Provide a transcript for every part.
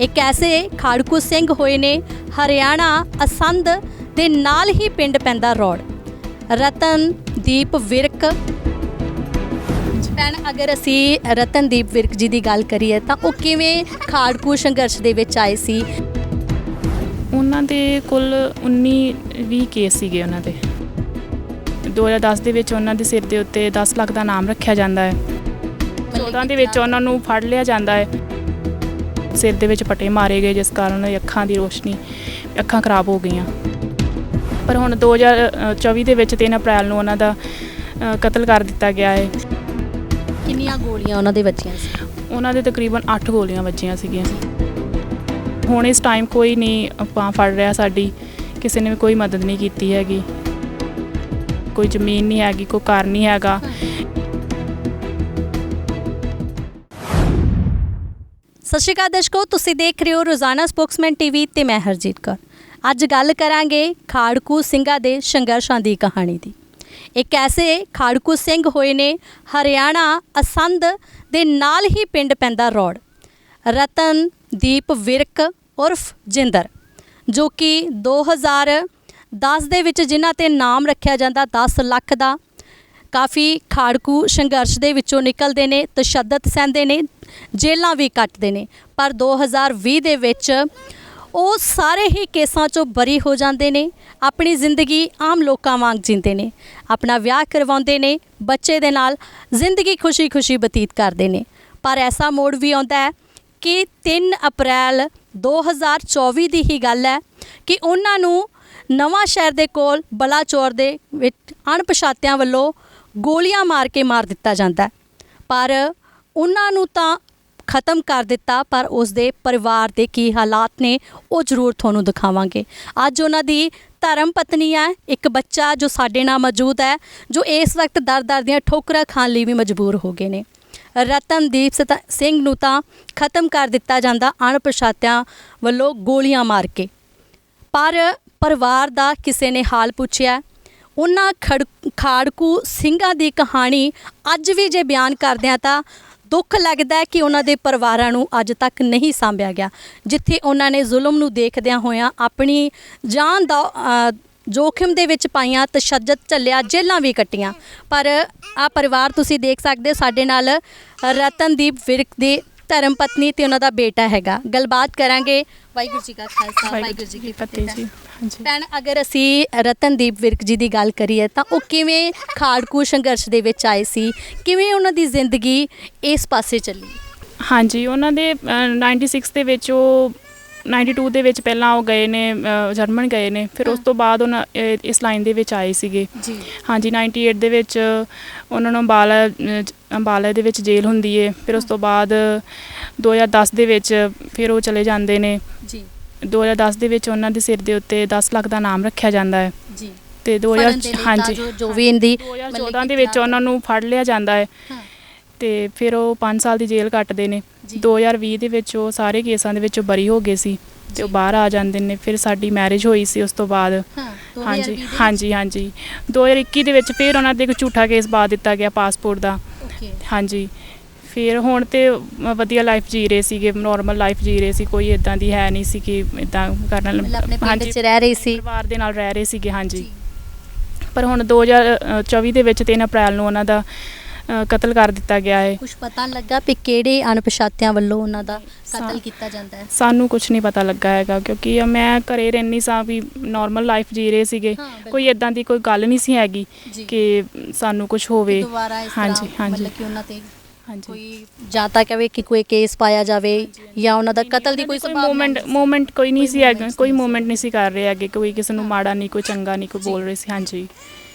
ਇੱਕ ਐਸੇ ਖਾੜਕੂ ਸਿੰਘ ਹੋਏ ਨੇ ਹਰਿਆਣਾ ਅਸੰਧ ਦੇ ਨਾਲ ਹੀ ਪਿੰਡ ਪੈਂਦਾ ਰੋਡ ਰਤਨਦੀਪ ਵਿਰਕ। ਭੈਣ ਅਗਰ ਅਸੀਂ ਰਤਨਦੀਪ ਵਿਰਕ ਜੀ ਦੀ ਗੱਲ ਕਰੀਏ ਤਾਂ ਉਹ ਕਿਵੇਂ ਖਾੜਕੂ ਸੰਘਰਸ਼ ਦੇ ਵਿੱਚ ਆਏ ਸੀ? ਉਹਨਾਂ ਦੇ ਕੁੱਲ 19 20 ਕੇਸ ਸੀਗੇ ਉਹਨਾਂ ਦੇ। 2010 ਦੇ ਵਿੱਚ ਉਹਨਾਂ ਦੇ ਸਿਰ ਦੇ ਉੱਤੇ 10 ਲੱਖ ਦਾ ਨਾਮ ਰੱਖਿਆ ਜਾਂਦਾ ਹੈ। 14 ਦੇ ਵਿੱਚ ਉਹਨਾਂ ਨੂੰ ਫੜ ਲਿਆ ਜਾਂਦਾ ਹੈ। ਸਿਰ ਦੇ ਵਿੱਚ ਪੱਟੇ ਮਾਰੇ ਗਏ ਜਿਸ ਕਾਰਨ ਅੱਖਾਂ ਦੀ ਰੋਸ਼ਨੀ ਅੱਖਾਂ ਖਰਾਬ ਹੋ ਗਈਆਂ। ਪਰ ਹੁਣ 2024 ਦੇ ਵਿੱਚ 3 ਅਪ੍ਰੈਲ ਨੂੰ ਉਹਨਾਂ ਦਾ ਕਤਲ ਕਰ ਦਿੱਤਾ ਗਿਆ ਹੈ। ਕਿੰਨੀਆਂ ਗੋਲੀਆਂ ਉਹਨਾਂ ਦੇ ਵੱਜੀਆਂ ਸੀ? ਉਹਨਾਂ ਦੇ ਤਕਰੀਬਨ 8 ਗੋਲੀਆਂ ਵੱਜੀਆਂ ਸੀਗੀਆਂ। ਹੁਣ ਇਸ ਟਾਈਮ ਕੋਈ ਨਹੀਂ ਆਪਾਂ ਫੜ ਰਿਹਾ ਸਾਡੀ ਕਿਸੇ ਨੇ ਵੀ ਕੋਈ ਮਦਦ ਨਹੀਂ ਕੀਤੀ ਹੈਗੀ। ਕੋਈ ਜ਼ਮੀਨ ਨਹੀਂ ਹੈਗੀ ਕੋਈ ਘਰ ਨਹੀਂ ਹੈਗਾ। ਸਤਿ ਸ਼੍ਰੀ ਅਕਾਲ ਦਰਸ਼ਕੋ, ਤੁਸੀਂ ਦੇਖ ਰਹੇ ਹੋ ਰੋਜ਼ਾਨਾ ਸਪੋਕਸਮੈਨ ਟੀਵੀ ਤੇ ਮੈਂ ਹਰਜੀਤ ਕੌਰ। ਅੱਜ ਗੱਲ ਕਰਾਂਗੇ ਖਾੜਕੂ ਸਿੰਘਾਂ ਦੇ ਸੰਘਰਸ਼ਾਂ ਦੀ ਕਹਾਣੀ ਦੀ। ਇੱਕ ਐਸੇ ਖਾੜਕੂ ਸਿੰਘ ਹੋਏ ਨੇ ਹਰਿਆਣਾ ਅਸੰਧ ਦੇ ਨਾਲ ਹੀ ਪਿੰਡ ਪੈਂਦਾ ਰੋਡ ਰਤਨਦੀਪ ਵਿਰਕ, ਉਰਫ ਜਿੰਦਰ, ਜੋ ਕਿ 2010 ਦੇ ਵਿੱਚ ਜਿਨ੍ਹਾਂ ਤੇ ਨਾਮ ਰੱਖਿਆ ਜਾਂਦਾ 10 ਲੱਖ ਦਾ, ਕਾਫੀ ਖਾੜਕੂ ਸੰਘਰਸ਼ ਦੇ ਵਿੱਚੋਂ ਨਿਕਲਦੇ ਨੇ, ਤਸ਼ੱਦਦ ਸਹਿੰਦੇ ਨੇ ਜੇਲ੍ਹਾਂ ਵੀ ਕੱਟਦੇ ਨੇ। ਪਰ 2020 ਦੇ ਵਿੱਚ ਉਹ ਸਾਰੇ ਹੀ ਕੇਸਾਂ ਚੋਂ ਬਰੀ ਹੋ ਜਾਂਦੇ ਨੇ। ਆਪਣੀ ਜ਼ਿੰਦਗੀ ਆਮ ਲੋਕਾਂ ਵਾਂਗ ਜਿੰਦੇ ਨੇ। ਆਪਣਾ ਵਿਆਹ ਕਰਵਾਉਂਦੇ ਨੇ, ਬੱਚੇ ਦੇ ਨਾਲ ਜ਼ਿੰਦਗੀ ਖੁਸ਼ੀ-ਖੁਸ਼ੀ ਬਤੀਤ ਕਰਦੇ ਨੇ। ਪਰ ਐਸਾ ਮੋੜ ਵੀ ਆਉਂਦਾ ਹੈ ਕਿ 3 ਅਪ੍ਰੈਲ 2024 ਦੀ ਹੀ ਗੱਲ ਹੈ ਕਿ ਉਹਨਾਂ ਨੂੰ ਨਵਾਂ ਸ਼ਹਿਰ ਦੇ ਕੋਲ ਬਲਾਚੌਰ ਦੇ ਵਿੱਚ ਅਣਪਛਾਤਿਆਂ ਵੱਲੋਂ ਗੋਲੀਆਂ ਮਾਰ ਕੇ ਮਾਰ ਦਿੱਤਾ ਜਾਂਦਾ ਪਰ ਉਹਨਾਂ ਨੂੰ ਤਾਂ ਖਤਮ ਕਰ ਦਿੱਤਾ, ਪਰ ਉਸ ਦੇ ਪਰਿਵਾਰ ਦੇ ਕੀ ਹਾਲਾਤ ਨੇ, ਉਹ ਜ਼ਰੂਰ ਤੁਹਾਨੂੰ ਦਿਖਾਵਾਂਗੇ। ਅੱਜ ਉਹਨਾਂ ਦੀ ਧਰਮ ਪਤਨੀ ਹੈ, ਇੱਕ ਬੱਚਾ ਜੋ ਸਾਡੇ ਨਾਲ ਮੌਜੂਦ ਹੈ, ਜੋ ਇਸ ਵਕਤ ਦਰ-ਦਰ ਦੀਆਂ ਠੋਕਰਾਂ ਖਾਣ ਲਈ ਵੀ ਮਜਬੂਰ ਹੋ ਗਏ ਨੇ। ਰਤਨਦੀਪ ਸਤਾ- ਸਿੰਘ ਨੂੰ ਤਾਂ ਖਤਮ ਕਰ ਦਿੱਤਾ ਜਾਂਦਾ, ਅਣਪਛਾਤਿਆਂ ਵੱਲੋਂ ਗੋਲੀਆਂ ਮਾਰ ਕੇ। ਪਰ ਪਰਿਵਾਰ ਦਾ ਕਿਸੇ ਨੇ ਹਾਲ ਪੁੱਛਿਆ। ਉਹਨਾਂ ਖੜ, ਖਾੜਕੂ ਸਿੰਘਾਂ ਦੀ ਕਹਾਣੀ ਅੱਜ ਵੀ ਜੇ ਬਿਆਨ ਕਰਦੇ ਆ ਤਾਂ ਦੁੱਖ ਲੱਗਦਾ ਕਿ ਉਹਨਾਂ ਦੇ ਪਰਿਵਾਰਾਂ ਨੂੰ ਅੱਜ ਤੱਕ ਨਹੀਂ ਸਾਂਭਿਆ ਗਿਆ। ਜਿੱਥੇ ਉਹਨਾਂ ਨੇ ਜ਼ੁਲਮ ਨੂੰ ਦੇਖਦਿਆਂ ਹੋਇਆਂ ਆਪਣੀ ਜਾਨ ਦਾ ਜੋਖਿਮ ਦੇ ਵਿੱਚ ਪਾਈਆਂ, ਤਸ਼ੱਦਦ ਚੱਲਿਆ ਜੇਲ੍ਹਾਂ ਵੀ ਕੱਟੀਆਂ। ਪਰ ਆ ਪਰਿਵਾਰ ਤੁਸੀਂ ਦੇਖ ਸਕਦੇ ਹੋ, ਸਾਡੇ ਨਾਲ ਰਤਨਦੀਪ ਵਿਰਕ ਦੀ ਧਰਮ ਪਤਨੀ ਤੇ ਉਹਨਾਂ ਦਾ ਬੇਟਾ ਹੈਗਾ। ਗੱਲਬਾਤ ਕਰਾਂਗੇ ਵਾਹਿਗੁਰੂ ਜੀ ਕਾ ਖਾਲਸਾ ਵਾਹਿਗੁਰੂ ਜੀ ਕੀ ਫਤਿਹ ਜੀ। ਹਾਂਜੀ। ਭੈਣ ਅਗਰ ਅਸੀਂ ਰਤਨਦੀਪ ਵਿਰਕ ਜੀ ਦੀ ਗੱਲ ਕਰੀਏ ਤਾਂ ਉਹ ਕਿਵੇਂ ਖਾੜਕੂ ਸੰਘਰਸ਼ ਦੇ ਵਿੱਚ ਆਏ ਸੀ? ਕਿਵੇਂ ਉਹਨਾਂ ਦੀ ਜ਼ਿੰਦਗੀ ਇਸ ਪਾਸੇ ਚੱਲੀ? ਹਾਂਜੀ ਉਹਨਾਂ ਦੇ ਅ, 96 ਦੇ ਵਿੱਚ ਉਹ 92 ਦੇ ਵਿੱਚ ਪਹਿਲਾਂ ਉਹ ਗਏ ਨੇ ਅ, ਜਰਮਨ ਗਏ ਨੇ ਫਿਰ ਉਸ ਤੋਂ ਬਾਅਦ ਉਹਨਾਂ ਇਸ ਲਾਈਨ ਦੇ ਵਿੱਚ ਆਏ ਸੀਗੇ। ਜੀ। ਹਾਂਜੀ 98 ਦੇ ਵਿੱਚ ਉਹਨਾਂ ਨੂੰ ਅੰਬਾਲਾ ਅ, ਅੰਬਾਲਾ ਦੇ ਵਿੱਚ ਜੇਲ੍ਹ ਹੁੰਦੀ ਹੈ ਫਿਰ ਉਸ ਤੋਂ ਬਾਅਦ 2010 ਦੇ ਵਿੱਚ ਫਿਰ ਉਹ ਚਲੇ ਜਾਂਦੇ ਨੇ। ਜੀ। 2010 ਦੇ ਵਿੱਚ ਉਹਨਾਂ ਦੇ ਸਿਰ ਦੇ ਉੱਤੇ 10 ਲੱਖ ਦਾ ਨਾਮ ਰੱਖਿਆ ਜਾਂਦਾ ਹੈ ਜੀ। ਤੇ 2000 ਹਾਂਜੀ। ਜੋ ਜੋ ਵੀ ਇਹਦੀ 2014 ਦੇ ਵਿੱਚ ਉਹਨਾਂ ਨੂੰ ਫੜ ਲਿਆ ਜਾਂਦਾ ਹੈ ਹਾਂ। ਤੇ ਫਿਰ ਉਹ 5 ਸਾਲ ਦੀ ਜੇਲ੍ਹ ਕੱਟਦੇ ਨੇ। ਜੀ। 2020 ਦੇ ਵਿੱਚ ਉਹ ਸਾਰੇ ਕੇਸਾਂ ਦੇ ਵਿੱਚੋਂ ਬਰੀ ਹੋ ਗਏ ਸੀ। ਤੇ ਉਹ। ਬਾਹਰ ਆ ਜਾਂਦੇ ਨੇ ਫਿਰ ਸਾਡੀ ਮੈਰਿਜ ਹੋਈ ਸੀ ਉਸ ਤੋਂ ਬਾਅਦ। ਹਾਂਜੀ ਹਾਂਜੀ ਹਾਂਜੀ। 2021 ਦੇ ਵਿੱਚ ਫਿਰ ਉਹਨਾਂ ਤੇ ਇੱਕ ਝੂਠਾ ਕੇਸ ਪਾ ਦਿੱਤਾ ਗਿਆ ਪਾਸਪੋਰਟ ਦਾ। ਹਾਂਜੀ। ਫਿਰ ਹੁਣ ਤੇ ਵਧੀਆ ਲਾਈਫ ਜੀ ਰਹੇ ਸੀਗੇ ਨਾਰਮਲ ਲਾਈਫ ਜੀ ਰਹੇ ਸੀ। ਕੋਈ ਇਦਾਂ ਦੀ ਹੈ ਨਹੀਂ ਸੀ ਕਿ ਇਦਾਂ ਕਰਨ 'ਚ ਰਹਿ ਰਹੀ ਸੀ। ਪਰਿਵਾਰ ਦੇ ਨਾਲ ਰਹਿ ਰਹੇ ਸੀਗੇ ਹਾਂਜੀ। ਪਰ ਹੁਣ 2024 ਦੇ ਵਿੱਚ 3 ਅਪ੍ਰੈਲ ਨੂੰ ਉਹਨਾਂ ਦਾ ਕਤਲ ਕਰ ਦਿੱਤਾ ਗਿਆ ਹੈ ਕੁਝ ਪਤਾ ਲੱਗਾ ਵੀ ਕਿਹੜੇ ਅਣਪਛਾਤਿਆਂ ਵੱਲੋਂ ਉਹਨਾਂ ਦਾ ਕਤਲ ਸਾ- ਕੀਤਾ ਜਾਂਦਾ ਹੈ ਸਾਨੂੰ ਕੁਝ ਨਹੀਂ ਪਤਾ ਲੱਗਾ ਹੈਗਾ ਕਿਉਂਕਿ ਮੈਂ ਘਰੇ ਰਹਿੰਦੀ ਸਾਂ ਵੀ ਨਾਰਮਲ ਲਾਈਫ ਜੀ ਰਹੇ ਸੀਗੇ ਹਾਂ, ਬਿਲਕੁਲ। ਕੋਈ ਇਦਾਂ ਦੀ ਕੋਈ ਗੱਲ ਨਹੀਂ ਸੀ ਹੈਗੀ ਜੀ। ਕਿ ਸਾਨੂੰ ਕੁਝ ਹੋਵੇ ਦੁਬਾਰਾ ਇਸ ਹਾਂਜੀ ਤਰ੍ਹਾਂ ਹਾਂਜੀ ਮਤਲਬ ਕਿ ਉਹਨਾਂ ਤੇ ਹਾਂਜੀ ਕੋਈ ਜਾਂ ਤਾਂ ਕਹੇ ਕਿ ਕੋਈ ਕੇਸ ਪਾਇਆ ਜਾਵੇ ਜਾਂ ਉਹਨਾਂ ਦਾ ਕਤਲ ਦੀ ਕੋਈ ਸੰਭਾਵਨਾ ਮੂਵਮੈਂਟ। ਮੂਵਮੈਂਟ ਕੋਈ ਨਹੀਂ ਸੀ ਹੈਗਾ ਕੋਈ। ਮੂਵਮੈਂਟ ਨਹੀਂ ਸੀ ਕਰ ਰਹੇ ਹੈਗੇ ਕੋਈ ਕਿਸੇ ਨੂੰ ਮਾੜਾ ਨਹੀਂ ਕੋਈ ਚੰਗਾ ਨਹੀਂ ਕੋਈ। ਬੋਲ ਰਹੇ ਸੀ ਹਾਂਜੀ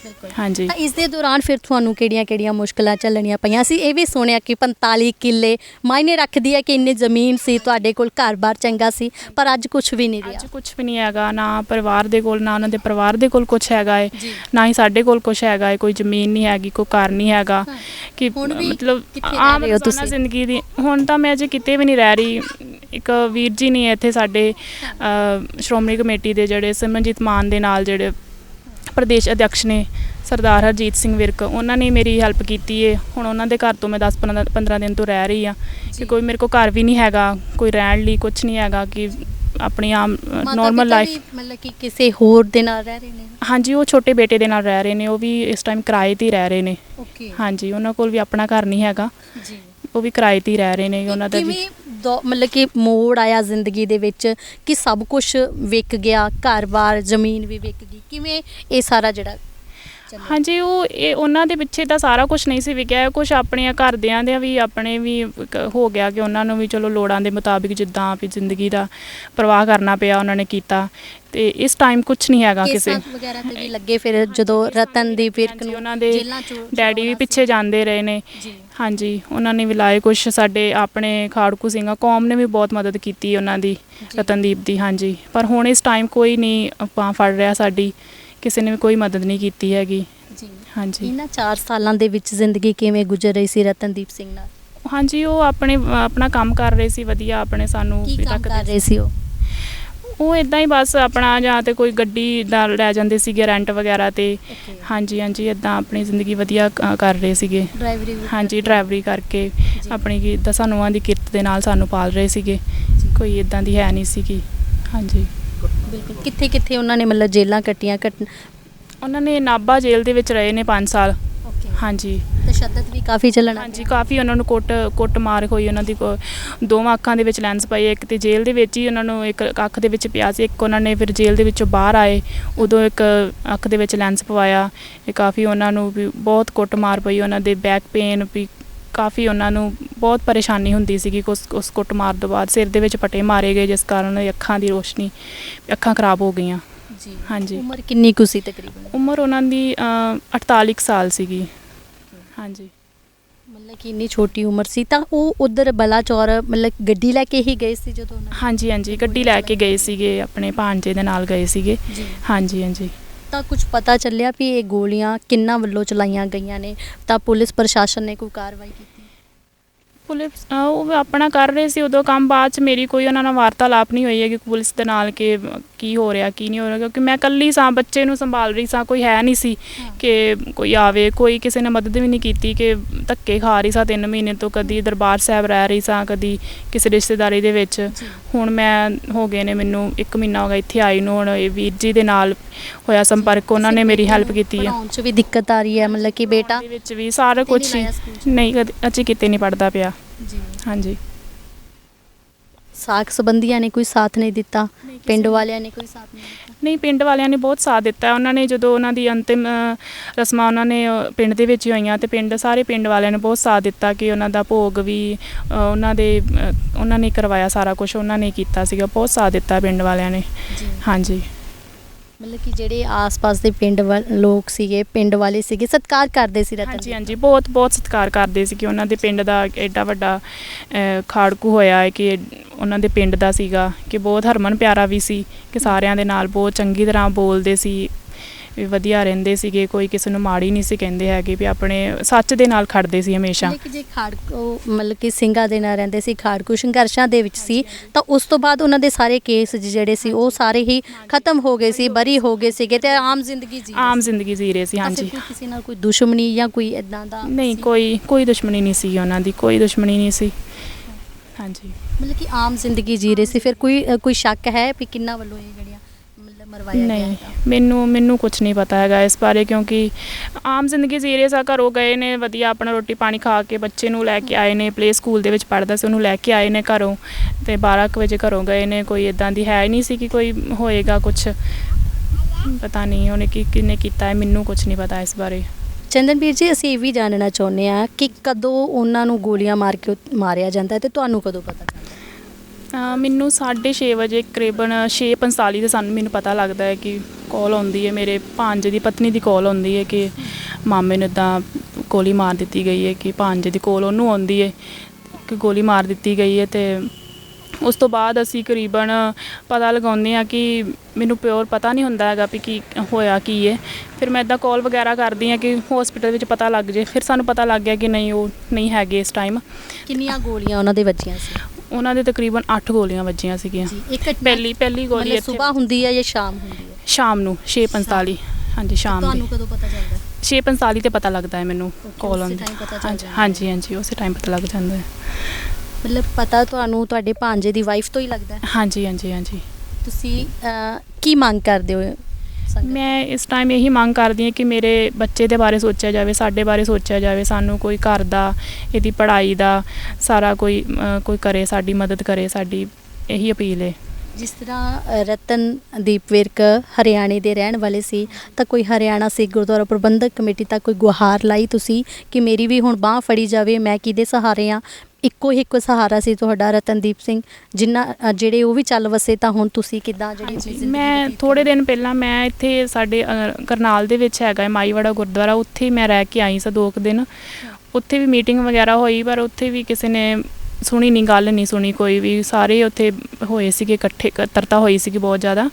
ਬਿਲਕੁਲ। ਹਾਂਜੀ। ਤਾਂ ਇਸ ਦੇ ਦੌਰਾਨ ਫਿਰ ਤੁਹਾਨੂੰ ਕਿਹੜੀਆਂ-ਕਿਹੜੀਆਂ ਮੁਸ਼ਕਲਾਂ ਚੱਲਣੀਆਂ ਪਈਆਂ ਸੀ? ਇਹ ਵੀ ਸੁਣਿਆ ਕਿ 45 ਕਿੱਲੇ ਮਾਇਨੇ ਰੱਖਦੀ ਹੈ ਕਿ ਇੰਨੀ ਜ਼ਮੀਨ ਸੀ ਤੁਹਾਡੇ ਕੋਲ ਘਰ-ਬਾਰ ਚੰਗਾ ਸੀ ਪਰ ਅੱਜ ਕੁਝ ਵੀ ਨਹੀਂ ਰਿਹਾ। ਅੱਜ ਕੁਝ ਵੀ ਨਹੀਂ ਹੈਗਾ ਨਾ ਪਰਿਵਾਰ ਦੇ ਕੋਲ ਨਾ ਉਹਨਾਂ ਦੇ ਪਰਿਵਾਰ ਦੇ ਕੋਲ ਕੁਝ ਹੈਗਾ ਜੀ। ਨਾ ਹੀ ਸਾਡੇ ਕੋਲ ਕੁਝ ਹੈਗਾ ਹੈ ਕੋਈ ਜ਼ਮੀਨ ਨਹੀਂ ਹੈਗੀ ਕੋਈ ਘਰ ਨਹੀਂ ਹੈਗਾ। ਕਿ ਮਤਲਬ ਆਮ ਰੋਜ਼ਾਨਾ? ਜ਼ਿੰਦਗੀ ਦੀ ਹੁਣ ਤਾਂ ਮੈਂ ਅਜੇ ਕਿਤੇ ਵੀ ਨਹੀਂ ਰਹਿ ਰਹੀ। ਇੱਕ ਵੀਰ ਜੀ ਨਹੀਂ ਇੱਥੇ ਸਾਡੇ ਸ਼੍ਰੋਮਣੀ ਕਮੇਟੀ ਦੇ ਜਿਹੜੇ ਸਿਮਰਨਜੀਤ ਮਾਨ ਦੇ ਨਾਲ ਜਿਹੜੇ ਪ੍ਰਦੇਸ਼ ਅਧਿਕਸ਼ ਨੇ ਸਰਦਾਰ ਹਰਜੀਤ ਸਿੰਘ ਵਿਰਕ ਉਹਨਾਂ ਨੇ ਮੇਰੀ ਹੈਲਪ ਕੀਤੀ ਏ। ਹੁਣ ਉਹਨਾਂ ਦੇ ਘਰ ਤੋਂ ਮੈਂ 10 15 15 ਦਿਨ ਤੋਂ ਰਹਿ ਰਹੀ ਆ ਕਿ ਕੋਈ ਮੇਰੇ ਕੋਲ ਘਰ ਵੀ ਨਹੀਂ ਹੈਗਾ ਕੋਈ ਰਹਿਣ ਲਈ ਕੁਝ ਨਹੀਂ ਹੈਗਾ ਕਿ ਆਪਣੀ ਆਮ ਨਾਰਮਲ ਲਾਈਫ ਮਤਲਬ ਕਿ ਕਿਸੇ ਹੋਰ ਦੇ ਨਾਲ ਰਹਿ ਰਹੇ ਨੇ? ਹਾਂਜੀ ਉਹ ਛੋਟੇ ਬੇਟੇ ਦੇ ਨਾਲ ਰਹਿ ਰਹੇ ਨੇ ਉਹ ਵੀ ਇਸ ਟਾਈਮ ਕਿਰਾਏ ਤੇ ਰਹਿ ਰਹੇ ਨੇ। ਹਾਂਜੀ ਉਹਨਾਂ ਕੋਲ ਵੀ ਆਪਣਾ ਘਰ ਨਹੀਂ ਹੈਗਾ। ਜੀ। ਉਹ ਵੀ ਕਿਰਾਏ ਤੇ ਹੀ ਰਹਿ ਰਹੇ ਨੇ ਉਹਨਾਂ ਦਾ ਵੀ ਕਿਵੇਂ ਦੋ- ਮਤਲਬ ਕਿ ਮੋੜ ਆਇਆ ਜ਼ਿੰਦਗੀ ਦੇ ਵਿੱਚ ਕਿ ਸਭ ਕੁਝ ਵਿਕ ਗਿਆ ਘਰ-ਬਾਰ ਜ਼ਮੀਨ ਵੀ ਵਿਕ ਗਈ ਕਿਵੇਂ ਇਹ ਸਾਰਾ ਜਿਹੜਾ? ਹਾਂਜੀ ਉਹ ਇਹ ਉਹਨਾਂ ਦੇ ਪਿੱਛੇ ਤਾਂ ਸਾਰਾ ਕੁਝ ਨਹੀਂ ਸੀ ਵਿਕਿਆ। ਕੁਝ ਆਪਣੇ ਘਰਦਿਆਂ ਦੇ ਵੀ ਆਪਣੇ ਵੀ ਹੋ ਗਿਆ ਕਿ ਉਹਨਾਂ ਨੂੰ ਵੀ ਚਲੋ ਲੋੜਾਂ ਦੇ ਮੁਤਾਬਿਕ ਜਿੱਦਾਂ ਵੀ ਜ਼ਿੰਦਗੀ ਦਾ ਪ੍ਰਵਾਹ ਕਰਨਾ ਪਿਆ ਉਹਨਾਂ ਨੇ ਕੀਤਾ। ਤੇ ਇਸ ਟਾਈਮ ਕੁਝ ਨਹੀਂ ਹੈਗਾ ਕਿਸੇ ਕੇਸਾਂ। ਵਗੈਰਾ ਤੇ ਵੀ ਲੱਗੇ ਫਿਰ ਜਦੋਂ ਰਤਨਦੀਪ ਵਿਰਕ ਹਾਂਜੀ, ਨੂੰ ਉਹਨਾਂ ਦੇ ਜੇਲ੍ਹਾਂ ਚੋਂ ਡੈਡੀ ਵੀ ਪਿੱਛੇ ਜਾਂਦੇ ਰਹੇ ਨੇ। ਜੀ। ਹਾਂਜੀ ਉਹਨਾਂ ਨੇ ਵੀ ਲਾਏ ਕੁਝ ਸਾਡੇ ਆਪਣੇ ਖਾੜਕੂ ਸਿੰਘਾਂ ਕੌਮ ਨੇ ਵੀ ਬਹੁਤ ਮਦਦ ਕੀਤੀ ਉਹਨਾਂ ਦੀ ਜੀ। ਰਤਨਦੀਪ ਦੀ ਹਾਂਜੀ। ਪਰ ਹੁਣ ਇਸ ਟਾਈਮ ਕੋਈ ਨਹੀਂ ਬਾਂਹ ਫੜ ਰਿਹਾ ਸਾਡੀ। ਕਿਸੇ ਨੇ ਵੀ ਕੋਈ ਮਦਦ ਨਹੀਂ ਕੀਤੀ ਹੈਗੀ। ਜੀ। ਹਾਂਜੀ। ਇਹਨਾਂ 4 ਸਾਲਾਂ ਦੇ ਵਿੱਚ ਜ਼ਿੰਦਗੀ ਕਿਵੇਂ ਗੁਜ਼ਰ ਰਹੀ ਸੀ ਰਤਨਦੀਪ ਸਿੰਘ ਨਾਲ? ਹਾਂਜੀ ਉਹ ਆਪਣੇ ਆਪਣਾ ਕੰਮ ਕਰ ਰਹੇ ਸੀ ਵਧੀਆ ਆਪਣੇ ਸਾਨੂੰ ਕੀ ਕੰਮ ਕਰ ਰਹੇ ਸੀ ਉਹ? ਉਹ ਇਦਾਂ ਹੀ ਬਸ ਆਪਣਾ ਜਾਂ ਤੇ ਕੋਈ ਗੱਡੀ ਦਾ ਲੈ ਜਾਂਦੇ ਸੀਗੇ ਰੈਂਟ ਵਗੈਰਾ ਤੇ। ਹਾਂਜੀ ਹਾਂਜੀ ਇਦਾਂ ਆਪਣੀ ਜ਼ਿੰਦਗੀ ਵਧੀਆ ਕ- ਕਰ ਰਹੇ ਸੀਗੇ। ਡਰਾਈਵਰੀ ਹਾਂਜੀ ਡਰਾਈਵਰੀ ਕਰਕੇ। ਆਪਣੀ ਕੀ ਦਸਾਂ ਨੂੰਹਾਂ ਦੀ ਕਿਰਤ ਦੇ ਨਾਲ ਸਾਨੂੰ ਪਾਲ ਰਹੇ ਸੀਗੇ। ਕੋਈ ਇਦਾਂ ਦੀ ਹੈ ਨਹੀਂ ਸੀਗੀ। ਹਾਂਜੀ। ਬਿਲਕੁਲ। ਕਿੱਥੇ ਕਿੱਥੇ ਉਹਨਾਂ ਨੇ ਮਤਲਬ ਜੇਲਾਂ ਕੱਟੀਆਂ ਕੱਟ ਉਹਨਾਂ ਨੇ ਨਾਭਾ ਜੇਲ੍ਹ ਦੇ ਵਿੱਚ ਰਹੇ ਨੇ 5 ਸਾਲ। ਓਕੇ ਹਾਂਜੀ। ਤਸ਼ੱਦਦ ਵੀ ਕਾਫੀ ਚੱਲਣ ਹਾਂਜੀ ਕਾਫੀ ਉਹਨਾਂ ਨੂੰ ਕੁੱਟ ਕੁੱਟ ਮਾਰ ਹੋਈ ਉਹਨਾਂ ਦੀ ਦੋਵਾਂ ਅੱਖਾਂ ਦੇ ਵਿੱਚ ਲੈਂਸ ਪਈ ਇੱਕ ਤੇ ਜੇਲ੍ਹ ਦੇ ਵਿੱਚ ਹੀ ਉਹਨਾਂ ਨੂੰ ਇੱਕ ਅੱਖ ਦੇ ਵਿੱਚ ਪਿਆ ਸੀ ਇੱਕ ਉਹਨਾਂ ਨੇ ਫਿਰ ਜੇਲ੍ਹ ਦੇ ਵਿੱਚੋਂ ਬਾਹਰ ਆਏ ਉਦੋਂ ਇੱਕ ਅੱਖ ਦੇ ਵਿੱਚ ਲੈਂਸ ਪਵਾਇਆ ਇਹ ਕਾਫੀ ਉਹਨਾਂ ਨੂੰ ਵੀ ਬਹੁਤ ਕੁੱਟ ਮਾਰ ਪਈ ਉਹਨਾਂ ਦੇ ਬੈਕ ਪੇਨ ਵੀ ਕਾਫੀ ਉਹਨਾਂ ਨੂੰ ਬਹੁਤ ਪਰੇਸ਼ਾਨੀ ਹੁੰਦੀ ਸੀਗੀ ਉਸ ਉਸ ਕੁੱਟ ਮਾਰ ਤੋਂ ਬਾਅਦ। ਸਿਰ ਦੇ ਵਿੱਚ ਪੱਟੇ ਮਾਰੇ ਗਏ ਜਿਸ ਕਾਰਨ ਅੱਖਾਂ ਦੀ ਰੋਸ਼ਨੀ ਅੱਖਾਂ ਖਰਾਬ ਹੋ ਗਈਆਂ। ਜੀ। ਹਾਂਜੀ। ਉਮਰ ਕਿੰਨੀ ਕੁ ਸੀ ਤਕਰੀਬਨ? ਉਮਰ ਉਹਨਾਂ ਦੀ ਅ, 48 ਕੁ ਸਾਲ ਸੀਗੀ। ਹਾਂਜੀ। ਮਤਲਬ ਕਿ ਇੰਨੀ ਛੋਟੀ ਉਮਰ ਸੀ ਤਾਂ ਉਹ ਉਧਰ ਬਲਾਚੌਰ ਮਤਲਬ ਗੱਡੀ ਲੈ ਕੇ ਹੀ ਗਏ ਸੀ ਜਦੋਂ ਉਹਨਾਂ? ਹਾਂਜੀ ਹਾਂਜੀ। ਗੱਡੀ ਲੈ ਕੇ ਗਏ ਸੀਗੇ ਆਪਣੇ ਭਾਂਜੇ ਦੇ ਨਾਲ ਗਏ ਸੀਗੇ। ਜੀ। ਹਾਂਜੀ ਹਾਂਜੀ। ਤਾਂ ਕੁਝ ਪਤਾ ਚੱਲਿਆ ਵੀ ਇਹ ਗੋਲੀਆਂ ਕਿੰਨਾ ਵੱਲੋਂ ਚਲਾਈਆਂ ਗਈਆਂ ਨੇ? ਤਾਂ ਪੁਲਿਸ ਪ੍ਰਸ਼ਾਸਨ ਨੇ ਕੋਈ ਕਾਰਵਾਈ ਕੀਤੀ? ਪੁਲਿਸ ਉਹ ਆਪਣਾ ਕਰ ਰਹੇ ਸੀ, ਉਦੋਂ ਕੰਮ ਬਾਅਦ ਚ ਮੇਰੀ ਕੋਈ ਉਹਨਾਂ ਨਾਲ ਵਾਰਤਾਲਾਪ ਨਹੀਂ ਹੋਈ ਹੈਗੀ ਪੁਲਿਸ ਦੇ ਨਾਲ ਕਿ ਕੀ ਹੋ ਰਿਹਾ ਕੀ ਨਹੀਂ ਹੋ ਰਿਹਾ ਕਿਉਂਕਿ ਮੈਂ ਇਕੱਲੀ ਸਾਂ ਬੱਚੇ ਨੂੰ ਸੰਭਾਲ ਰਹੀ ਸਾਂ ਕੋਈ ਹੈ ਨਹੀਂ ਸੀ। ਕਿ ਕੋਈ ਆਵੇ ਕੋਈ ਕਿਸੇ ਨੇ ਮਦਦ ਵੀ ਨਹੀਂ ਕੀਤੀ ਕਿ ਧੱਕੇ ਖਾ ਰਹੀ ਸਾਂ ਤਿੰਨ ਮਹੀਨੇ ਤੋਂ ਕਦੀ ਦਰਬਾਰ ਸਾਹਿਬ ਰਹਿ ਰਹੀ ਸਾਂ ਕਦੀ ਕਿਸੇ ਰਿਸ਼ਤੇਦਾਰੀ ਦੇ ਵਿੱਚ। ਹੁਣ ਮੈਂ ਹੋ ਗਏ ਨੇ ਮੈਨੂੰ 1 ਮਹੀਨਾ ਹੋ ਗਿਆ ਇੱਥੇ ਆਈ ਨੂੰ ਹੁਣ ਇਹ ਵੀਰ ਜੀ ਦੇ ਨਾਲ ਹੋਇਆ ਸੰਪਰਕ ਉਹਨਾਂ ਨੇ ਮੇਰੀ ਹੈਲਪ ਕੀਤੀ ਹੈ ਪੜ੍ਹਾਉਣ 'ਚ ਵੀ ਦਿੱਕਤ ਆ ਰਹੀ ਹੈ ਮਤਲਬ ਕਿ ਬੇਟਾ ਦੇ ਵਿੱਚ ਵੀ ਸਾਰਾ ਕੁਝ ਨਹੀਂ ਕਦੇ ਅਜੇ ਕਿਤੇ ਨਹੀਂ ਪੜਦਾ ਪਿਆ। ਜੀ। ਹਾਂਜੀ। ਸਾਖ ਸੰਬੰਧੀਆਂ ਨੇ ਕੋਈ ਸਾਥ ਨਹੀਂ ਦਿੱਤਾ? ਪਿੰਡ ਵਾਲਿਆਂ ਨੇ ਕੋਈ ਸਾਥ ਨਹੀਂ ਦਿੱਤਾ? ਨਹੀਂ ਪਿੰਡ ਵਾਲਿਆਂ ਨੇ ਬਹੁਤ ਸਾਥ ਦਿੱਤਾ। ਉਹਨਾਂ ਨੇ ਜਦੋਂ ਉਹਨਾਂ ਦੀ ਅੰਤਿਮ ਅ, ਰਸਮਾਂ ਉਹਨਾਂ ਨੇ ਅ, ਪਿੰਡ ਦੇ ਵਿੱਚ ਹੀ ਹੋਈਆਂ ਤੇ ਪਿੰਡ ਸਾਰੇ ਪਿੰਡ ਵਾਲਿਆਂ ਨੇ ਬਹੁਤ ਸਾਥ ਦਿੱਤਾ ਕਿ ਉਹਨਾਂ ਦਾ ਭੋਗ ਵੀ ਅ, ਉਹਨਾਂ ਦੇ ਅ, ਉਹਨਾਂ ਨੇ ਕਰਵਾਇਆ ਸਾਰਾ ਕੁਝ ਉਹਨਾਂ ਨੇ ਕੀਤਾ ਸੀਗਾ। ਬਹੁਤ ਸਾਥ ਦਿੱਤਾ ਪਿੰਡ ਵਾਲਿਆਂ ਨੇ। ਜੀ। ਹਾਂਜੀ। ਮਤਲਬ ਕਿ ਜਿਹੜੇ ਆਸ-ਪਾਸ ਦੇ ਪਿੰਡ ਵਾਲ ਲੋਕ ਸੀਗੇ ਪਿੰਡ ਵਾਲੇ ਸੀਗੇ ਸਤਿਕਾਰ ਕਰਦੇ ਸੀ ਰਤਨ ਹਾਂਜੀ ਹਾਂਜੀ। ਬਹੁਤ ਬਹੁਤ ਸਤਿਕਾਰ ਕਰਦੇ ਸੀ ਕਿ ਉਹਨਾਂ ਦੇ ਪਿੰਡ ਦਾ ਐਡਾ ਵੱਡਾ ਅ, ਖਾੜਕੂ ਹੋਇਆ ਹੈ ਕਿ ਉਹਨਾਂ ਦੇ ਪਿੰਡ ਦਾ ਸੀਗਾ ਕਿ ਬਹੁਤ ਹਰਮਨ ਪਿਆਰਾ ਵੀ ਸੀ ਕਿ ਸਾਰਿਆਂ ਦੇ ਨਾਲ ਬਹੁਤ ਚੰਗੀ ਤਰ੍ਹਾਂ ਬੋਲਦੇ ਸੀ ਵੀ ਵਧੀਆ ਰਹਿੰਦੇ ਸੀਗੇ ਕੋਈ ਕਿਸੇ ਨੂੰ ਮਾੜੀ ਨਹੀਂ ਸੀ ਕਹਿੰਦੇ ਹੈਗੇ ਵੀ ਆਪਣੇ ਸੱਚ ਦੇ ਨਾਲ ਖੜਦੇ ਸੀ ਹਮੇਸ਼ਾ। ਮਤਲਬ ਕਿ ਜੇ ਖਾੜਕੂ ਮਤਲਬ ਕਿ ਸਿੰਘਾਂ ਦੇ ਨਾਲ ਰਹਿੰਦੇ ਸੀ ਖਾੜਕੂ ਸੰਘਰਸ਼ਾਂ ਦੇ ਵਿੱਚ ਸੀ ਤਾਂ ਉਸ ਤੋਂ ਬਾਅਦ ਉਹਨਾਂ ਦੇ ਸਾਰੇ ਕੇਸ ਜਿਹੜੇ ਸੀ ਉਹ ਸਾਰੇ ਹੀ ਖਤਮ ਹੋ ਗਏ ਸੀ ਬਰੀ ਹੋ ਗਏ ਸੀਗੇ ਤੇ ਆਮ ਜ਼ਿੰਦਗੀ ਜੀ ਆਮ ਜ਼ਿੰਦਗੀ ਜੀ ਰਹੇ ਸੀ ਹਾਂਜੀ। ਕਿਸੇ ਨਾਲ ਕੋਈ ਦੁਸ਼ਮਣੀ ਜਾਂ ਕੋਈ ਇਦਾਂ ਦਾ ਨਹੀਂ? ਕੋਈ ਕੋਈ ਦੁਸ਼ਮਣੀ ਨਹੀਂ ਸੀ ਉਹਨਾਂ ਦੀ ਕੋਈ ਦੁਸ਼ਮਣੀ ਨਹੀਂ ਸੀ। ਹਾਂਜੀ। ਮਤਲਬ ਕਿ ਆਮ ਜ਼ਿੰਦਗੀ ਜੀ ਰਹੇ ਸੀ ਫਿਰ ਕੋਈ ਕੋਈ ਸ਼ੱਕ ਹੈ ਵੀ ਕਿੰਨਾ ਵੱਲੋਂ ਇਹ ਜਿਹੜੀਆਂ ਮਤਲਬ ਮਰਵਾਇਆ ਗਿਆ ਨਹੀਂ ਹੈਗਾ? ਮੈਨੂੰ ਮੈਨੂੰ ਕੁਝ ਨਹੀਂ ਪਤਾ ਹੈਗਾ ਇਸ ਬਾਰੇ ਕਿਉਂਕਿ ਆਮ ਜ਼ਿੰਦਗੀ ਜੀ ਰਹੇ ਸਾਂ ਘਰੋਂ ਗਏ ਨੇ ਵਧੀਆ ਆਪਣਾ ਰੋਟੀ ਪਾਣੀ ਖਾ ਕੇ ਬੱਚੇ ਨੂੰ ਲੈ ਕੇ ਆਏ ਨੇ ਪਲੇ ਸਕੂਲ ਦੇ ਵਿੱਚ ਪੜ੍ਹਦਾ ਸੀ ਉਹਨੂੰ ਲੈ ਕੇ ਆਏ ਨੇ ਘਰੋਂ ਤੇ 12 ਕੁ ਵਜੇ ਘਰੋਂ ਗਏ ਨੇ ਕੋਈ ਇਦਾਂ ਦੀ ਹੈ ਹੀ ਨਹੀਂ ਸੀ ਕਿ ਕੋਈ ਹੋਏਗਾ ਕੁਝ ਪਤਾ ਨਹੀਂ ਉਹਨੇ ਕੀ ਕਿਨੇ ਕੀਤਾ ਹੈ ਮੈਨੂੰ ਕੁਝ ਨਹੀਂ ਪਤਾ ਇਸ ਬਾਰੇ। ਚੰਦਨਵੀਰ ਜੀ, ਅਸੀਂ ਇਹ ਵੀ ਜਾਣਨਾ ਚਾਹੁੰਦੇ ਆ ਕਿ ਕਦੋਂ ਉਹਨਾਂ ਨੂੰ ਗੋਲੀਆਂ ਮਾਰ ਕੇ ਮਾਰਿਆ ਜਾਂਦਾ ਹੈ ਤੇ ਤੁਹਾਨੂੰ ਕਦੋਂ ਪਤਾ ਚੱਲਦਾ? ਅਹ ਮੈਨੂੰ 6:30 ਵਜੇ ਕਰੀਬਨ 6:45 ਦੇ ਸਾਨੂੰ ਮੈਨੂੰ ਪਤਾ ਲੱਗਦਾ ਹੈ ਕਿ ਕਾਲ ਆਉਂਦੀ ਹੈ। ਮੇਰੇ ਭਾਂਜੇ ਦੀ ਪਤਨੀ ਦੀ ਕਾਲ ਆਉਂਦੀ ਹੈ ਕਿ ਮਾਮੇ ਨੂੰ ਇਦਾਂ ਗੋਲੀ ਮਾਰ ਦਿੱਤੀ ਗਈ ਹੈ ਕਿ ਭਾਂਜੇ ਦੀ ਕਾਲ ਉਹਨੂੰ ਆਉਂਦੀ ਹੈ ਕਿ ਗੋਲੀ ਮਾਰ ਦਿੱਤੀ ਗਈ ਹੈ ਤੇ ਉਸ ਤੋਂ ਬਾਅਦ ਅਸੀਂ ਕਰੀਬਨ ਪਤਾ ਲਗਾਉਂਦੇ ਆ ਕਿ ਮੈਨੂੰ ਪਿਓਰ ਪਤਾ ਨਹੀਂ ਹੁੰਦਾ ਹੈਗਾ ਵੀ ਕੀ ਹੋਇਆ ਕੀ ਹੈ ਫਿਰ ਮੈਂ ਇਦਾਂ ਕਾਲ ਵਗੈਰਾ ਕਰਦੀ ਆ ਕਿ ਹਸਪੀਟਲ ਵਿੱਚ ਪਤਾ ਲੱਗ ਜੇ। ਫਿਰ ਸਾਨੂੰ ਪਤਾ ਲੱਗ ਗਿਆ ਕਿ ਨਹੀਂ ਉਹ ਨਹੀਂ ਹੈਗੇ ਇਸ ਟਾਈਮ ਕਿੰਨੀਆਂ ਗੋਲੀਆਂ ਉਹਨਾਂ ਦੇ ਵੱਜੀਆਂ ਸੀ? ਉਹਨਾਂ ਦੇ ਤਕਰੀਬਨ 8 ਗੋਲੀਆਂ ਵੱਜੀਆਂ ਸੀਗੀਆਂ। ਇੱਕ ਪਹਿਲੀ ਪਹਿਲੀ ਗੋਲੀ ਇੱਥੇ ਸਵੇਰ ਹੁੰਦੀ ਹੈ ਜਾਂ ਸ਼ਾਮ ਹੁੰਦੀ ਹੈ? ਸ਼ਾਮ ਨੂੰ 6:45 ਹਾਂਜੀ ਸ਼ਾਮ ਦੇ। ਤੁਹਾਨੂੰ ਕਦੋਂ ਪਤਾ ਚੱਲਦਾ? 6:45 ਤੇ ਪਤਾ ਲੱਗਦਾ ਹੈ ਮੈਨੂੰ ਕਾਲ ਆਉਂਦੀ। ਹਾਂਜੀ ਹਾਂਜੀ ਉਸੇ ਟਾਈਮ ਪਤਾ ਲੱਗ ਜਾਂਦਾ ਹੈ। ਮਤਲਬ ਪਤਾ ਤੁਹਾਨੂੰ ਤੁਹਾਡੇ ਭਾਂਜੇ ਦੀ ਵਾਈਫ ਤੋਂ ਹੀ ਲੱਗਦਾ ਹੈ? ਹਾਂਜੀ ਹਾਂਜੀ ਹਾਂਜੀ। ਤੁਸੀਂ ਅਹ, ਕੀ ਮੰਗ ਕਰਦੇ ਹੋ? ਸੰਗਤ? ਮੈਂ ਇਸ ਟਾਈਮ ਇਹੀ ਮੰਗ ਕਰਦੀ ਹਾਂ ਕਿ ਮੇਰੇ ਬੱਚੇ ਦੇ ਬਾਰੇ ਸੋਚਿਆ ਜਾਵੇ ਸਾਡੇ ਬਾਰੇ ਸੋਚਿਆ ਜਾਵੇ ਸਾਨੂੰ ਕੋਈ ਘਰ ਦਾ ਇਹਦੀ ਪੜ੍ਹਾਈ ਦਾ ਸਾਰਾ ਕੋਈ ਅ, ਕੋਈ ਕਰੇ ਸਾਡੀ ਮਦਦ ਕਰੇ ਸਾਡੀ ਇਹੀ ਅਪੀਲ ਹੈ। ਜਿਸ ਤਰ੍ਹਾਂ ਅ, ਰਤਨਦੀਪ ਵਿਰਕ ਹਰਿਆਣੇ ਦੇ ਰਹਿਣ ਵਾਲੇ ਸੀ ਤਾਂ ਕੋਈ ਹਰਿਆਣਾ ਸਿੱਖ ਗੁਰਦੁਆਰਾ ਪ੍ਰਬੰਧਕ ਕਮੇਟੀ ਤੱਕ ਕੋਈ ਗੁਹਾਰ ਲਾਈ ਤੁਸੀਂ ਕਿ ਮੇਰੀ ਵੀ ਹੁਣ ਬਾਹ ਫੜੀ ਜਾਵੇ ਮੈਂ ਕਿਹਦੇ ਸਹਾਰੇ ਆ ਇੱਕੋ ਹੀ ਇੱਕੋ ਸਹਾਰਾ ਸੀ ਤੁਹਾਡਾ ਰਤਨਦੀਪ ਸਿੰਘ। ਜਿਨ੍ਹਾਂ ਅ, ਜਿਹੜੇ ਉਹ ਵੀ ਚੱਲ ਵਸੇ ਤਾਂ ਹੁਣ ਤੁਸੀਂ ਕਿੱਦਾਂ ਜਿਹੜੀ ਜ਼ਿੰਦਗੀ ਮੈਂ ਬਤੀਤ ਥੋੜੇ? ਦਿਨ ਪਹਿਲਾਂ ਮੈਂ ਇੱਥੇ ਸਾਡੇ ਅ, ਕਰਨਾਲ ਦੇ ਵਿੱਚ ਹੈਗਾ ਹੈ ਮਾਈਵਾੜਾ ਗੁਰਦੁਆਰਾ। ਉੱਥੇ ਹੀ ਮੈਂ ਰਹਿ ਕੇ ਆਈ ਸਾਂ ਦੋ ਕੁ ਦਿਨ। ਉੱਥੇ ਵੀ ਮੀਟਿੰਗ ਵਗੈਰਾ ਹੋਈ ਪਰ ਉੱਥੇ ਵੀ ਕਿਸੇ ਨੇ ਸੁਣੀ ਨਹੀਂ ਗੱਲ ਨਹੀਂ ਸੁਣੀ ਕੋਈ ਵੀ। ਸਾਰੇ ਉੱਥੇ ਹੋਏ ਸੀਗੇ ਇਕੱਠੇ ਇਕੱਤਰਤਾ ਹੋਈ ਸੀਗੀ ਬਹੁਤ ਜ਼ਿਆਦਾ।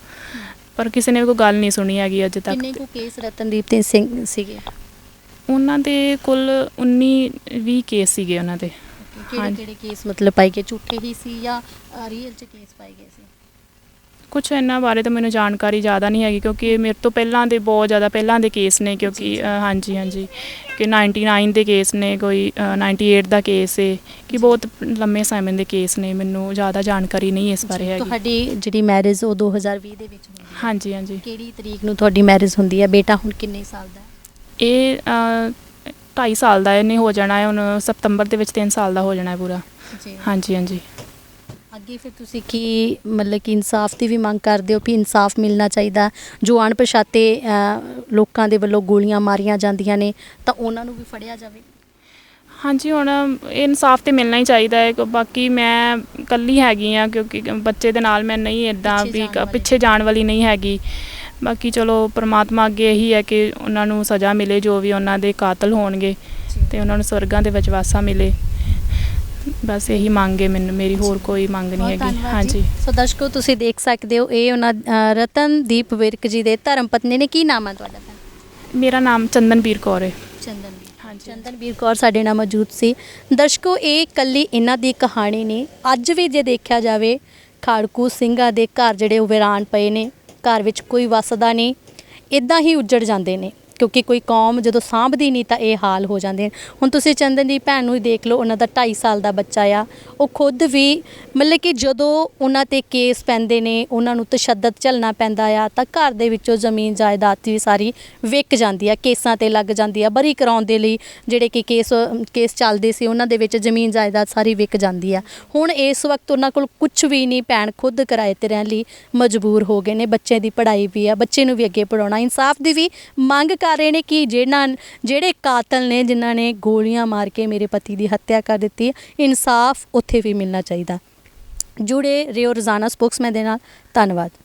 ਪਰ ਕਿਸੇ ਨੇ ਕੋਈ ਗੱਲ ਨਹੀਂ ਸੁਣੀ ਹੈਗੀ ਅੱਜ ਤੱਕ। ਕਿੰਨੇ ਕੁ ਕੇਸ ਰਤਨਦੀਪ ਤੇ ਸਿੰਘ ਸੀਗੇ? ਉਹਨਾਂ ਦੇ ਕੁੱਲ 19 20 ਕੇਸ ਸੀਗੇ ਉਹਨਾਂ ਦੇ। ਕਿਹੜੇ। ਕਿਹੜੇ ਕੇਸ ਮਤਲਬ ਪਾਈ ਗਏ? ਝੂਠੇ ਹੀ ਸੀ ਜਾਂ ਰੀਅਲ ਚ ਕੇਸ ਪਾਏ ਗਏ ਸੀ? ਕੁਝ ਇਹਨਾਂ ਬਾਰੇ ਤਾਂ ਮੈਨੂੰ ਜਾਣਕਾਰੀ ਜ਼ਿਆਦਾ ਨਹੀਂ ਹੈਗੀ ਕਿਉਂਕਿ ਇਹ ਮੇਰੇ ਤੋਂ ਪਹਿਲਾਂ ਦੇ ਬਹੁਤ ਜ਼ਿਆਦਾ ਪਹਿਲਾਂ ਦੇ ਕੇਸ ਨੇ ਕਿਉਂਕਿ ਅ, ਹਾਂਜੀ ਹਾਂਜੀ। ਕਿ 99 ਦੇ ਕੇਸ ਨੇ ਕੋਈ ਅ, 98 ਦਾ ਕੇਸ ਹੈ ਕਿ ਬਹੁਤ ਲੰਮੇ ਸਮੇਂ ਦੇ ਕੇਸ ਨੇ ਮੈਨੂੰ ਜ਼ਿਆਦਾ ਜਾਣਕਾਰੀ ਨਹੀਂ ਇਸ ਬਾਰੇ ਹੈਗੀ। ਤੁਹਾਡੀ ਜਿਹੜੀ ਮੈਰਿਜ ਉਹ 2020 ਦੇ ਵਿੱਚ ਹੋਈ ਹਾਂਜੀ ਹਾਂਜੀ। ਕਿਹੜੀ ਤਰੀਕ ਨੂੰ ਤੁਹਾਡੀ ਮੈਰਿਜ ਹੁੰਦੀ ਹੈ? ਬੇਟਾ ਹੁਣ ਕਿੰਨੇ ਸਾਲ ਦਾ ਹੈ? ਇਹ ਅ, ਢਾਈ ਸਾਲ ਦਾ ਇਹਨੇ ਹੋ ਜਾਣਾ ਹੈ ਹੁਣ ਸਤੰਬਰ ਦੇ ਵਿੱਚ 3 ਸਾਲ ਦਾ ਹੋ ਜਾਣਾ ਹੈ ਪੂਰਾ। ਜੀ। ਹਾਂਜੀ ਹਾਂਜੀ। ਅੱਗੇ ਫਿਰ ਤੁਸੀਂ ਕੀ ਮਤਲਬ ਕਿ ਇਨਸਾਫ ਦੀ ਵੀ ਮੰਗ ਕਰਦੇ ਹੋ ਕਿ ਇਨਸਾਫ ਮਿਲਣਾ ਚਾਹੀਦਾ? ਜੋ ਅਣਪਛਾਤੇ ਲੋਕਾਂ ਦੇ ਵੱਲੋਂ ਗੋਲੀਆਂ ਮਾਰੀਆਂ ਜਾਂਦੀਆਂ ਨੇ ਤਾਂ ਉਹਨਾਂ ਨੂੰ ਵੀ ਫੜਿਆ ਜਾਵੇ। ਹਾਂਜੀ ਹੁਣ ਇਹ ਇਨਸਾਫ ਤੇ ਮਿਲਣਾ ਹੀ ਚਾਹੀਦਾ ਹੈ ਕਿ ਬਾਕੀ ਮੈਂ ਇਕੱਲੀ ਹੈਗੀ ਆ ਕਿਉਂਕਿ ਬੱਚੇ ਦੇ ਨਾਲ ਮੈਂ ਨਹੀਂ ਇਦਾਂ ਪਿੱਛੇ ਵੀ ਜਾਣ ਵਾਲੀ। ਪਿੱਛੇ ਜਾਣ ਵਾਲੀ ਨਹੀਂ ਹੈਗੀ। ਬਾਕੀ ਚਲੋ ਪ੍ਰਮਾਤਮਾ ਅੱਗੇ ਇਹੀ ਹੈ ਕਿ ਉਹਨਾਂ ਨੂੰ ਸਜ਼ਾ ਮਿਲੇ ਜੋ ਵੀ ਉਹਨਾਂ ਦੇ ਕਾਤਲ ਹੋਣਗੇ ਤੇ ਉਹਨਾਂ ਨੂੰ ਸਵਰਗਾਂ ਦੇ ਵਿੱਚ ਵਾਸਾ ਮਿਲੇ। ਬਸ ਇਹੀ ਮੰਗ ਮੈਨੂੰ ਮੇਰੀ ਹੋਰ ਕੋਈ ਮੰਗ ਨਹੀਂ ਹੈਗੀ। ਹਾਂਜੀ। ਸੋ ਦਰਸ਼ਕੋ ਤੁਸੀਂ ਦੇਖ ਸਕਦੇ ਹੋ ਇਹ ਉਹਨਾਂ ਅ, ਰਤਨਦੀਪ ਵਿਰਕ ਜੀ ਦੇ ਧਰਮ ਪਤਨੀ ਨੇ ਕੀ ਨਾਮ ਹੈ ਤੁਹਾਡਾ? ਮੇਰਾ ਨਾਮ ਚੰਦਨਵੀਰ ਕੌਰ ਹੈ। ਹਾਂਜੀ। ਚੰਦਨਵੀਰ ਕੌਰ ਸਾਡੇ ਨਾਲ ਮੌਜੂਦ ਸੀ। ਦਰਸ਼ਕੋ ਇਹ ਕੱਲੀ ਇਹਨਾਂ ਦੀ ਕਹਾਣੀ ਨਹੀਂ। ਅੱਜ ਵੀ ਜੇ ਦੇਖਿਆ ਜਾਵੇ ਖਾੜਕੂ ਸਿੰਘਾਂ ਦੇ ਘਰ ਜਿਹੜੇ ਉਹ ਵੀਰਾਨ ਪਏ ਨੇ ਘਰ ਵਿੱਚ ਕੋਈ ਵਸਦਾ ਨਹੀਂ ਇਦਾਂ ਹੀ ਉੱਜੜ ਜਾਂਦੇ ਨੇ। ਕਿਉਂਕਿ ਕੋਈ ਕੌਮ ਜਦੋਂ ਸਾਂਭਦੀ ਨਹੀਂ ਤਾਂ ਇਹ ਹਾਲ ਹੋ ਜਾਂਦੇ ਹੁਣ ਤੁਸੀਂ ਚੰਦਨ ਦੀ ਭੈਣ ਨੂੰ ਹੀ ਦੇਖ ਲਓ, ਉਹਨਾਂ ਦਾ 2.5 ਸਾਲ ਦਾ ਬੱਚਾ ਆ। ਉਹ ਖੁਦ ਵੀ ਮਤਲਬ ਕਿ ਜਦੋਂ ਉਹਨਾਂ ਤੇ ਕੇਸ ਪੈਂਦੇ ਨੇ, ਉਹਨਾਂ ਨੂੰ ਤਸ਼ੱਦਦ ਝੱਲਣਾ ਪੈਂਦਾ ਆ, ਤਾਂ ਘਰ ਦੇ ਵਿੱਚੋਂ ਜ਼ਮੀਨ ਜਾਇਦਾਦ ਵੀ ਸਾਰੀ ਵਿਕ ਜਾਂਦੀ ਆ, ਕੇਸਾਂ ਤੇ ਲੱਗ ਜਾਂਦੀ ਆ, ਬਰੀ ਕਰਾਉਣ ਦੇ ਲਈ ਜਿਹੜੇ ਕਿ ਕੇਸ ਕੇਸ ਚੱਲਦੇ ਸੀ, ਉਹਨਾਂ ਦੇ ਵਿੱਚ ਜ਼ਮੀਨ ਜਾਇਦਾਦ ਸਾਰੀ ਵਿਕ ਜਾਂਦੀ ਆ। ਹੁਣ ਇਸ ਵਕਤ ਉਹਨਾਂ ਕੋਲ ਕੁਝ ਵੀ ਨਹੀਂ, ਭੈਣ ਖੁਦ ਕਿਰਾਏ ਤੇ ਰਹਿਣ ਲਈ ਮਜਬੂਰ ਹੋ ਗਏ ਨੇ ਬੱਚੇ ਦੀ ਪੜ੍ਹਾਈ ਵੀ ਆ, ਬੱਚੇ ਨੂੰ ਵੀ ਅੱਗੇ ਪੜਾਉਣਾ ਇਨਸਾਫ ਦੀ ਵੀ ਮੰਗ ਕਰ ਰਹੇ ਨੇ ਕਿ ਜਿਹਨਾਂ ਜਿਹੜੇ ਕਾਤਲ ਨੇ ਜਿਨ੍ਹਾਂ ਨੇ ਗੋਲੀਆਂ ਮਾਰ ਕੇ ਮੇਰੇ ਪਤੀ ਦੀ ਹੱਤਿਆ ਕਰ ਦਿੱਤੀ ਇਨਸਾਫ ਉੱਥੇ ਵੀ ਮਿਲਣਾ ਚਾਹੀਦਾ। ਜੁੜੇ ਰਿਓ ਰੋਜ਼ਾਨਾ ਸਪੋਕਸਮੈਨ ਦੇ ਨਾਲ। ਧੰਨਵਾਦ।